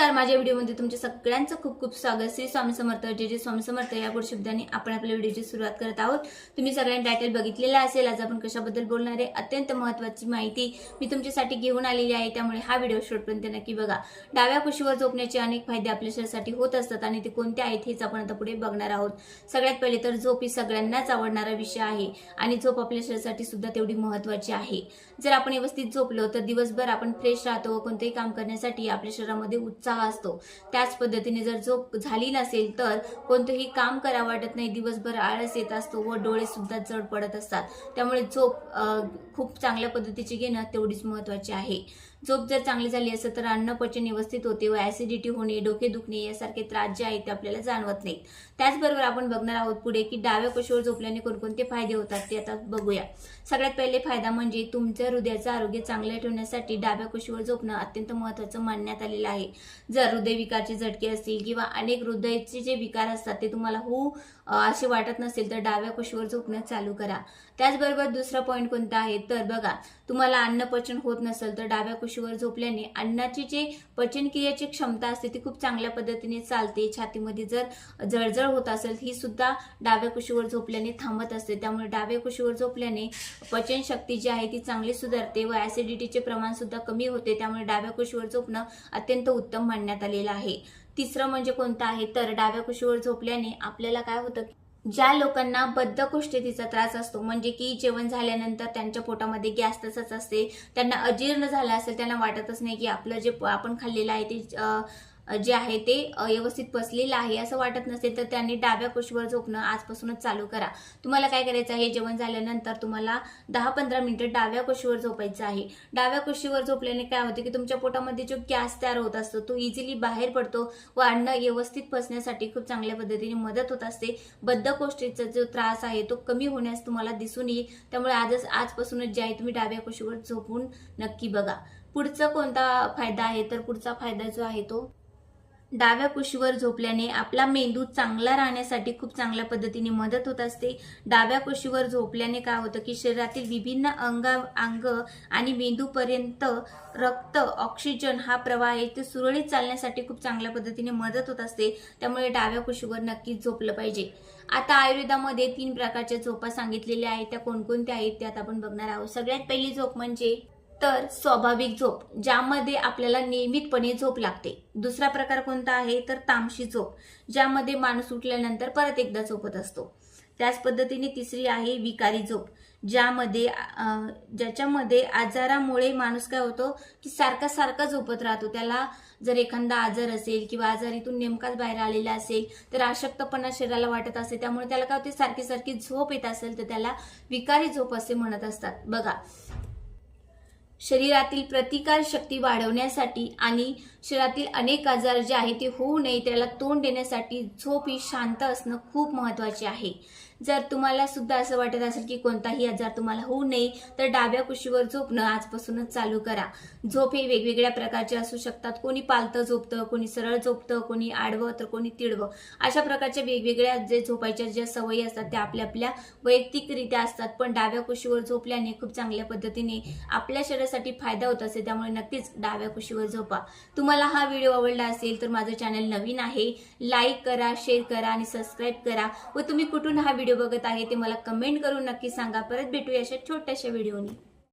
नमस्कार माझ्या व्हिडिओमध्ये तुमच्या सगळ्यांचं खूप खूप स्वागत. श्री स्वामी समर्थ जे जे स्वामी समर्थ. या गोड शब्दाने आपण आपल्या व्हिडिओची सुरुवात करत आहोत. तुम्ही सगळ्यांनी टायटल बघितलेला असेल आज आपण कशाबद्दल बोलणार आहे अत्यंत महत्त्वाची माहिती मी तुमच्यासाठी घेऊन आलेली आहे. त्यामुळे हा व्हिडिओ शेवटपर्यंत नक्की बघा. डाव्या कुशीवर झोपण्याचे अनेक फायदे आपल्या शरीरासाठी होत असतात आणि ते कोणते आहेत हेच आपण आता पुढे बघणार आहोत. सगळ्यात पहिले तर झोप ही सगळ्यांनाच आवडणारा विषय आहे आणि झोप आपल्या शरीरासाठी सुद्धा तेवढी महत्त्वाची आहे. जर आपण व्यवस्थित झोपलो तर दिवसभर आपण फ्रेश राहतो व कोणतेही काम करण्यासाठी आपल्या शरीरामध्ये उत्साह असतो त्याच पद्धतीने जर झोप झाली नसेल तर कोणतंही काम करा वाटत नाही. दिवसभर आळस येत असतो व डोळे सुद्धा जड पडत असतात. त्यामुळे झोप खूप चांगल्या पद्धतीची घेणं तेवढीच महत्वाची आहे. झोप जर चांगली झाली असेल तर अन्न पचन व्यवस्थित होते व ऍसिडिटी होणे डोके दुखणे यासारखे त्रास जे आहेत ते आपल्याला जाणवत नाहीत. त्याचबरोबर आपण बघणार आहोत पुढे की डाव्या कुशीवर झोपल्याने कोणकोणते फायदे होतात ते आता बघूया. सगळ्यात पहिले फायदा म्हणजे तुमच्या हृदयाचं आरोग्य चांगलं ठेवण्यासाठी डाव्या कुशीवर झोपणं अत्यंत महत्त्वाचं मानण्यात आलेलं आहे. जर हृदयविकारचे झटके असतील किंवा अनेक हृदयाचे जे विकार असतात ते तुम्हाला होऊ असे वाटत नसेल तर डाव्या कुशीवर झोपणं चालू करा. त्याचबरोबर दुसरा पॉईंट कोणता आहे? तर बघा तुम्हाला अन्न पचन होत नसेल तर डाव्या कुशीवर झोपल्याने अन्नाची जे पचनक्रियाची क्षमता असते ती खूप चांगल्या पद्धतीने चालते. छातीमध्ये जर जळजळ होत असेल ही सुद्धा डाव्या कुशीवर झोपल्याने थांबत असते. त्यामुळे डाव्या कुशीवर झोपल्याने पचनशक्ती जी आहे ती चांगली सुधारते व ऍसिडिटीचे प्रमाण सुद्धा कमी होते. त्यामुळे डाव्या कुशीवर झोपणं अत्यंत उत्तम मानण्यात आलेलं आहे. तिसरं म्हणजे कोणतं आहे? तर डाव्या कुशीवर झोपल्याने आपल्याला काय होतं? ज्या लोकांना बद्धकोष्ठतेचा त्रास असतो म्हणजे की जेवण झाल्यानंतर त्यांच्या पोटामध्ये गॅस तसंच असते त्यांना अजीर्ण झाला असेल त्यांना वाटतच नाही की आपलं जे आपण खाल्लेलं आहे ते जे आहे ते व्यवस्थित पचलेलं आहे असं वाटत नसेल तर त्यांनी डाव्या कुशीवर झोपणं आजपासूनच चालू करा. तुम्हाला काय करायचं आहे? जेवण झाल्यानंतर तुम्हाला दहा पंधरा मिनिटं डाव्या कुशीवर झोपायचं आहे. डाव्या कुशीवर झोपल्याने काय होते की तुमच्या पोटामध्ये जो गॅस तयार होत असतो तो इझिली बाहेर पडतो व अन्न व्यवस्थित पचण्यासाठी खूप चांगल्या पद्धतीने मदत होत असते. बद्धकोष्ठीचा जो त्रास आहे तो कमी होण्यास तुम्हाला दिसून येईल. त्यामुळे आजच आजपासूनच जे आहे तुम्ही डाव्या कुशीवर झोपून नक्की बघा. पुढचा कोणता फायदा आहे? तर पुढचा फायदा जो आहे तो डाव्या कुशीवर झोपल्याने आपला मेंदू चांगला राहण्यासाठी खूप चांगल्या पद्धतीने मदत होत असते. डाव्या कुशीवर झोपल्याने काय होतं की शरीरातील विभिन्न अंग अंग आणि मेंदूपर्यंत रक्त ऑक्सिजन हा प्रवाह आहे ते सुरळीत चालण्यासाठी खूप चांगल्या पद्धतीने मदत होत असते. त्यामुळे डाव्या कुशीवर नक्कीच झोपलं पाहिजे. आता आयुर्वेदामध्ये तीन प्रकारच्या झोपा सांगितलेल्या आहेत. त्या कोणकोणत्या आहेत त्यात आपण बघणार आहोत. सगळ्यात पहिली झोप म्हणजे तर स्वाभाविक झोप ज्यामध्ये आपल्याला नियमितपणे झोप लागते. दुसरा प्रकार कोणता आहे? तर तामशी झोप ज्यामध्ये माणूस उठल्यानंतर परत एकदा झोपत असतो. त्याच पद्धतीने तिसरी आहे विकारी झोप ज्यामध्ये ज्याच्यामध्ये आजारामुळे माणूस काय होतो की सारखा सारखा झोपत राहतो. त्याला जर एखादा आजार असेल किंवा आजारीतून नेमकाच बाहेर आलेला असेल तर अशक्तपणा शरीराला वाटत असेल त्यामुळे त्याला काय होते? सारखी सारखी झोप येत असेल तर त्याला विकारी झोप असे म्हणत असतात. बघा शरीरातील प्रतिकार शक्ती वाढवण्यासाठी आणि शरीरातील अनेक आजार जे आहे ते होऊ नये त्याला तोंड देण्यासाठी झोप ही शांत असणं खूप महत्त्वाचे आहे. जर तुम्हाला सुद्धा असं वाटत असेल की कोणताही आजार तुम्हाला होऊ नये तर डाव्या कुशीवर झोपणं आजपासूनच चालू करा. झोप हे वेगवेगळ्या प्रकारचे असू शकतात. कोणी पालतं झोपतं कोणी सरळ झोपतं कोणी आडवं तर कोणी तिडवं. अशा प्रकारच्या वेगवेगळ्या जे झोपायच्या ज्या सवयी असतात त्या आपल्या आपल्या वैयक्तिकरित्या असतात. पण डाव्या कुशीवर झोपल्याने खूप चांगल्या पद्धतीने आपल्या शरीर तुमच्यासाठी फायदा होत असेल त्यामुळे नक्कीच डाव्या कुशीवर झोपा. तुम्हाला हा व्हिडिओ आवडला असेल तर माझं चॅनल नवीन आहे लाईक करा शेअर करा आणि सबस्क्राईब करा. व तुम्ही कुठून हा व्हिडिओ बघत आहे ते मला कमेंट करून नक्की सांगा. परत भेटूया अशा छोट्याशा व्हिडिओनी.